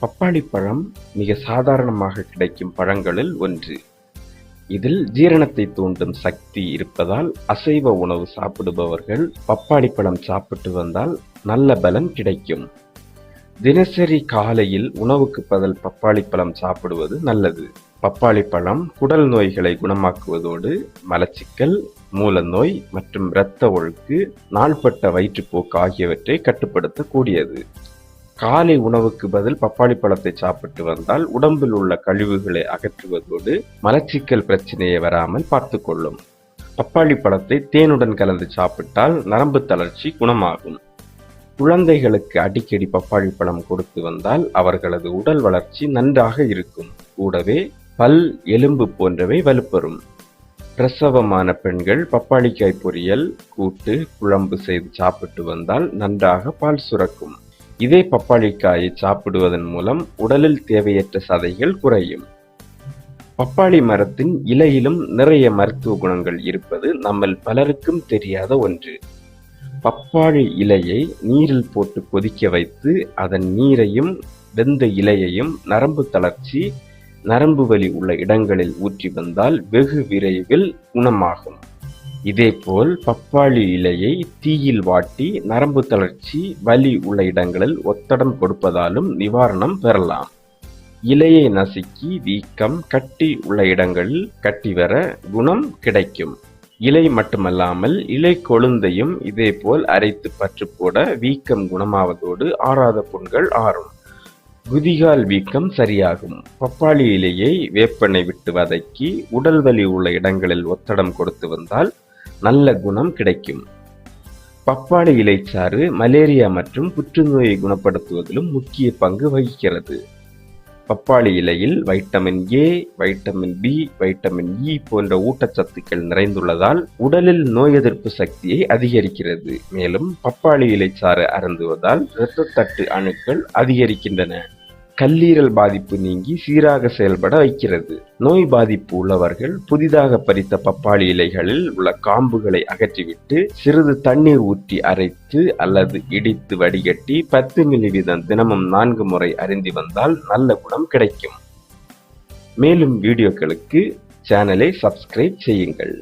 பப்பாளி பழம் மிக சாதாரணமாக கிடைக்கும் பழங்களில் ஒன்று. இதில் ஜீரணத்தை தூண்டும் சக்தி இருப்பதால் அசைவ உணவு சாப்பிடுபவர்கள் பப்பாளி பழம் சாப்பிட்டு வந்தால் நல்ல பலன் கிடைக்கும். தினசரி காலையில் உணவுக்கு பதில் பப்பாளி பழம் சாப்பிடுவது நல்லது. பப்பாளி பழம் குடல் நோய்களை குணமாக்குவதோடு மலச்சிக்கல் மூல நோய் மற்றும் இரத்த ஒழுக்கு நாள்பட்ட வயிற்றுப்போக்கு ஆகியவற்றை கட்டுப்படுத்தக்கூடியது. காலை உணவுக்கு பதில் பப்பாளி பழத்தை சாப்பிட்டு வந்தால் உடம்பில் உள்ள கழிவுகளை அகற்றுவதோடு மலச்சிக்கல் பிரச்சனையை வராமல் பார்த்து கொள்ளும் பப்பாளி பழத்தை தேனுடன் கலந்து சாப்பிட்டால் நரம்பு தளர்ச்சி குணமாகும். குழந்தைகளுக்கு அடிக்கடி பப்பாளி பழம் கொடுத்து வந்தால் அவர்களது உடல் வளர்ச்சி நன்றாக இருக்கும். கூடவே பல் எலும்பு போன்றவை வலுப்பெறும். பிரசவமான பெண்கள் பப்பாளிக்காய் பொரியல் கூட்டு குழம்பு செய்து சாப்பிட்டு வந்தால் நன்றாக பால் சுரக்கும். இதே பப்பாளிக்காயை சாப்பிடுவதன் மூலம் உடலில் தேவையற்ற சதைகள் குறையும். பப்பாளி மரத்தின் இலையிலும் நிறைய மருத்துவ குணங்கள் இருப்பது நம்மில் பலருக்கும் தெரியாத ஒன்று. பப்பாளி இலையை நீரில் போட்டு கொதிக்க வைத்து அதன் நீரையும் வெந்த இலையையும் நரம்பு தளர்ச்சி நரம்பு வலி உள்ள இடங்களில் ஊற்றி வந்தால் வெகு விரைவில் குணமாகும். இதேபோல் பப்பாளி இலையை தீயில் வாட்டி நரம்பு தளர்ச்சி வலி உள்ள இடங்களில் ஒத்தடம் கொடுப்பதாலும் நிவாரணம் பெறலாம். இலையை நசுக்கி வீக்கம் கட்டி உள்ள இடங்களில் கட்டி வர குணம் கிடைக்கும். இலை மட்டுமல்லாமல் இலை கொழுந்தையும் இதேபோல் அரைத்து பற்று போட வீக்கம் குணமாவதோடு ஆறாத புண்கள் ஆறும். குதிகால் வீக்கம் சரியாகும். பப்பாளி இலையை வேப்பனை விட்டு வதக்கி உடல் வலி உள்ள இடங்களில் ஒத்தடம் கொடுத்து வந்தால் நல்ல குணம் கிடைக்கும். பப்பாளி இலைச்சாறு மலேரியா மற்றும் புற்றுநோயை குணப்படுத்துவதிலும் முக்கிய பங்கு வகிக்கிறது. பப்பாளி இலையில் vitamin A vitamin B vitamin E போன்ற ஊட்டச்சத்துக்கள் நிறைந்துள்ளதால் உடலில் நோய் எதிர்ப்பு சக்தியை அதிகரிக்கிறது. மேலும் பப்பாளி இலைச்சாறு அருந்துவதால் இரத்தத்தட்டு அணுக்கள் அதிகரிக்கின்றன. கல்லீரல் பாதிப்பு நீங்கி சீராக செயல்பட வைக்கிறது. நோய் பாதிப்பு உள்ளவர்கள் புதிதாக பறித்த பப்பாளி இலைகளில் உள்ள காம்புகளை அகற்றிவிட்டு சிறிது தண்ணீர் ஊற்றி அரைத்து அல்லது இடித்து வடிகட்டி பத்து மில்லி வீதம் தினமும் நான்கு முறை அருந்தி வந்தால் நல்ல குணம் கிடைக்கும். மேலும் வீடியோக்களுக்கு சேனலை சப்ஸ்கிரைப் செய்யுங்கள்.